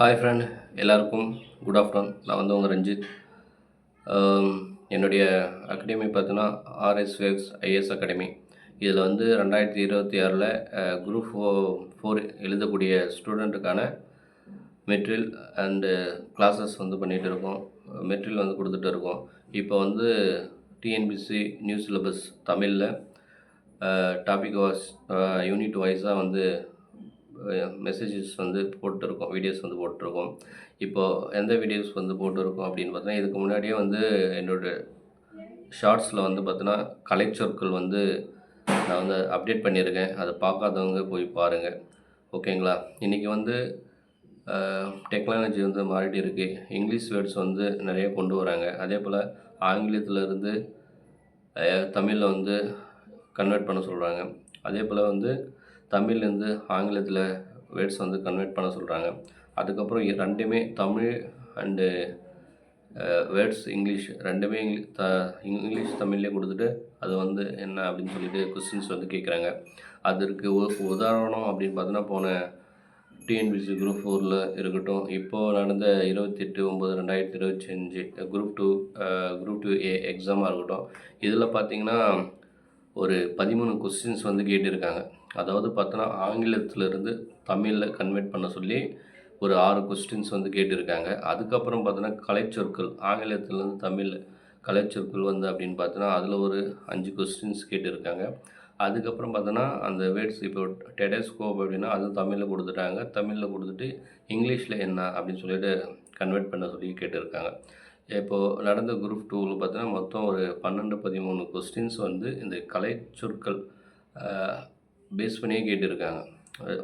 Hi friend எல்லாருக்கும் good afternoon நான் வந்து உங்கள் ரஞ்சித். என்னுடைய அகாடமி பார்த்தீங்கன்னா ஆர்எஸ் வேவ்ஸ் ஐஎஸ் அகாடமி இதில் வந்து ரெண்டாயிரத்தி இருபத்தி ஆறில் குரூப் ஃபோ ஃபோர் எழுதக்கூடிய ஸ்டூடெண்ட்டுக்கான மெட்ரியல் அண்டு கிளாஸஸ் வந்து பண்ணிகிட்டு இருக்கோம். மெட்ரியல் வந்து கொடுத்துட்டு இருக்கோம். இப்போ வந்து டிஎன்பிசி நியூ சிலபஸ் தமிழில் டாபிக் வாஸ் யூனிட் வைஸாக வந்து மெசேஜஸ் வந்து போட்டிருக்கோம் வீடியோஸ் வந்து போட்டிருக்கோம். இப்போது எந்த வீடியோஸ் வந்து போட்டிருக்கோம் அப்படின்னு பார்த்தீங்கன்னா இதுக்கு முன்னாடியே வந்து என்னோட ஷார்ட்ஸில் வந்து பார்த்தீங்கன்னா கலைச்சொற்கள் வந்து நான் வந்து அப்டேட் பண்ணியிருக்கேன். அதை பார்க்காதவங்க போய் பாருங்கள் ஓகேங்களா இன்றைக்கி வந்து டெக்னாலஜி வந்து மாறிட்டு இருக்குது இங்கிலீஷ் வேர்ட்ஸ் வந்து நிறைய கொண்டு வராங்க. அதே போல் ஆங்கிலத்தில் இருந்து தமிழில் வந்து கன்வெர்ட் பண்ண சொல்கிறாங்க அதே போல் வந்து தமிழ்லேருந்து ஆங்கிலத்தில் வேர்ட்ஸ் வந்து கன்வெர்ட் பண்ண சொல்கிறாங்க அதுக்கப்புறம் ரெண்டுமே தமிழ் அண்டு வேர்ட்ஸ் இங்கிலீஷ் ரெண்டுமே இங்கிலீஷ் த இங்கிலீஷ் தமிழ்லேயே கொடுத்துட்டு அது வந்து என்ன அப்படின்னு சொல்லிட்டு கொஸ்டின்ஸ் வந்து கேட்குறாங்க. அதற்கு உதாரணம் அப்படின்னு பார்த்தோன்னா போன டிஎன்பிசி குரூப் ஃபோரில் இருக்கட்டும். இப்போது நடந்த இருபத்தெட்டு ஒம்பது ரெண்டாயிரத்தி இருபத்தஞ்சி group two group two A எக்ஸாமாக இருக்கட்டும். இதில் பார்த்தீங்கன்னா ஒரு பதிமூணு கொஸ்டின்ஸ் வந்து கேட்டிருக்காங்க. அதாவது பார்த்தோன்னா ஆங்கிலத்திலேருந்து தமிழில் கன்வெர்ட் பண்ண சொல்லி ஒரு ஆறு கொஸ்டின்ஸ் வந்து கேட்டிருக்காங்க. அதுக்கப்புறம் பார்த்தோன்னா கலைச்சொற்கள் ஆங்கிலத்திலேருந்து தமிழில் கலைச்சொற்கள் வந்து அப்படின்னு பார்த்தோன்னா அதில் ஒரு அஞ்சு கொஸ்டின்ஸ் கேட்டிருக்காங்க. அதுக்கப்புறம் பார்த்தோன்னா அந்த வேர்ட்ஸ் இப்போ டெடஸ்கோப் அப்படின்னா அதுவும் தமிழில் கொடுத்துட்டாங்க. தமிழில் கொடுத்துட்டு இங்கிலீஷில் என்ன அப்படின்னு சொல்லிட்டு கன்வெர்ட் பண்ண சொல்லி கேட்டிருக்காங்க. இப்போது நடந்த குரூப் டூவில் பார்த்தீங்கன்னா மொத்தம் ஒரு பன்னெண்டு பதிமூணு கொஸ்டின்ஸ் வந்து இந்த கலை சொற்கள் பேஸ் பண்ணியே கேட்டிருக்காங்க.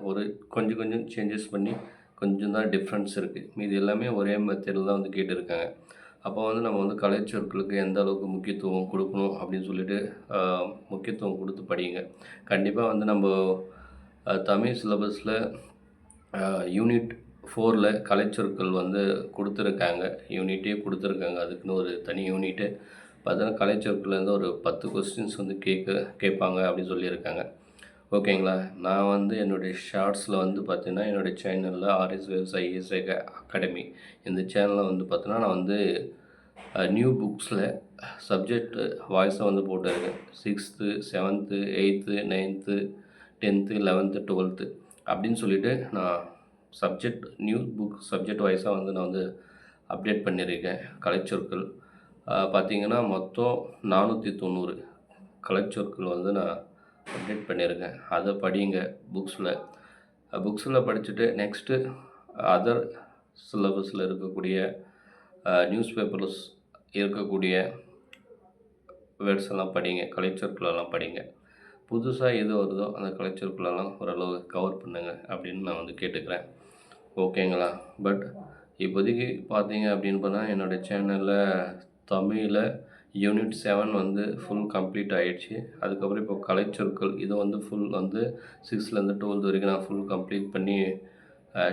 ஒரு கொஞ்சம் கொஞ்சம் சேஞ்சஸ் பண்ணி கொஞ்சம் தான் டிஃப்ரென்ஸ் இருக்குது மீதி எல்லாமே ஒரே மெத்தடில் தான் வந்து கேட்டிருக்காங்க. அப்போ வந்து நம்ம வந்து கலைச்சொற்களுக்கு எந்த அளவுக்கு முக்கியத்துவம் கொடுக்கணும் அப்படின்னு சொல்லிட்டு முக்கியத்துவம் கொடுத்து படிங்க. கண்டிப்பாக வந்து நம்ம தமிழ் சிலபஸில் யூனிட் ஃபோரில் கலைச்சொற்கள் வந்து கொடுத்துருக்காங்க. யூனிட்டே கொடுத்துருக்காங்க. அதுக்குன்னு ஒரு தனி யூனிட்டு. பார்த்தோன்னா கலைச்சொற்கள்லேருந்து ஒரு பத்து கொஸ்டின்ஸ் வந்து கேட்க கேட்பாங்க அப்படின்னு சொல்லியிருக்காங்க. ஓகேங்களா? நான் வந்து என்னுடைய ஷார்ட்ஸில் வந்து பார்த்தீங்கன்னா என்னுடைய சேனலில் ஆர்எஸ் விவசாய இஎஸ்ஐ அகாடமி. இந்த சேனலில் வந்து பார்த்தீங்கன்னா நான் வந்து நியூ புக்ஸில் சப்ஜெக்ட் வாய்ஸை வந்து போட்டிருக்கேன் sixth seventh eighth ninth tenth eleventh twelfth அப்படின்னு சொல்லிட்டு நான் சப்ஜெக்ட் நியூ புக் சப்ஜெக்ட் வைஸாக வந்து நான் வந்து அப்டேட் பண்ணியிருக்கேன். கலைச்சொற்கள் பார்த்திங்கன்னா பார்த்தீங்கன்னா மொத்தம் நானூற்றி தொண்ணூறு கலைச்சொற்கள் வந்து நான் அப்டேட் பண்ணியிருக்கேன். அதை படிங்க புக்ஸில் புக்ஸில் படிச்சுட்டு நெக்ஸ்ட்டு அதர் சிலபஸில் இருக்கக்கூடிய நியூஸ் பேப்பர்ஸ் இருக்கக்கூடிய வேர்ட்ஸ் எல்லாம் படிங்க. கலைச்சொற்களெல்லாம் படிங்க. புதுசாக எது வருதோ அந்த கலைச்சொற்களெல்லாம் ஓரளவு கவர் பண்ணுங்கள் அப்படின்னு நான் வந்து கேட்டுக்கிறேன். ஓகேங்களா? பட் இப்போதைக்கு பார்த்தீங்க அப்படின்னு பார்த்தா என்னோடய சேனலில் தமிழில் யூனிட் செவன் வந்து ஃபுல் கம்ப்ளீட் ஆகிடுச்சு அதுக்கப்புறம் இப்போ கலைச்சொற்கள் இது வந்து ஃபுல் வந்து சிக்ஸ்த்லேருந்து டுவெல்த் வரைக்கும் நான் ஃபுல் கம்ப்ளீட் பண்ணி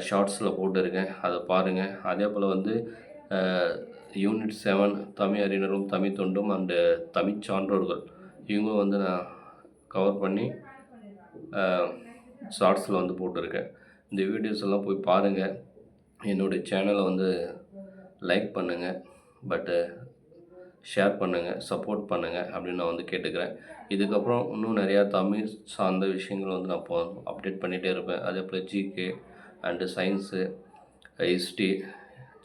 ஷார்ட்ஸில் போட்டிருக்கேன். அதை பாருங்கள் அதே போல் வந்து யூனிட் செவன் தமிழ் அறிஞரும் தமிழ் தொண்டும் அண்டு தமிழ் சான்றோர்கள் இவங்க வந்து நான் கவர் பண்ணி ஷார்ட்ஸில் வந்து போட்டிருக்கேன். இந்த வீடியோஸ் எல்லாம் போய் பாருங்கள் என்னுடைய சேனலை வந்து லைக் பண்ணுங்கள் பட்டு ஷேர் பண்ணுங்கள் சப்போர்ட் பண்ணுங்கள் அப்படின்னு நான் வந்து கேட்டுக்கிறேன். இதுக்கப்புறம் இன்னும் நிறையா தமிழ் சார்ந்த விஷயங்கள் வந்து நான் இப்போ அப்டேட் பண்ணிகிட்டே இருப்பேன். அதே போல் GK and science history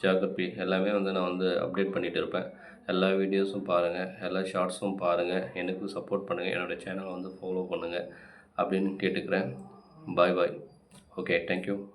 geography எல்லாமே வந்து நான் வந்து அப்டேட் பண்ணிகிட்டு இருப்பேன். எல்லா வீடியோஸும் பாருங்கள் எல்லா ஷார்ட்ஸும் பாருங்கள் எனக்கு சப்போர்ட் பண்ணுங்கள் என்னோடய சேனலை வந்து ஃபாலோ பண்ணுங்கள் அப்படின்னு கேட்டுக்கிறேன். பாய் பாய் okay thank you.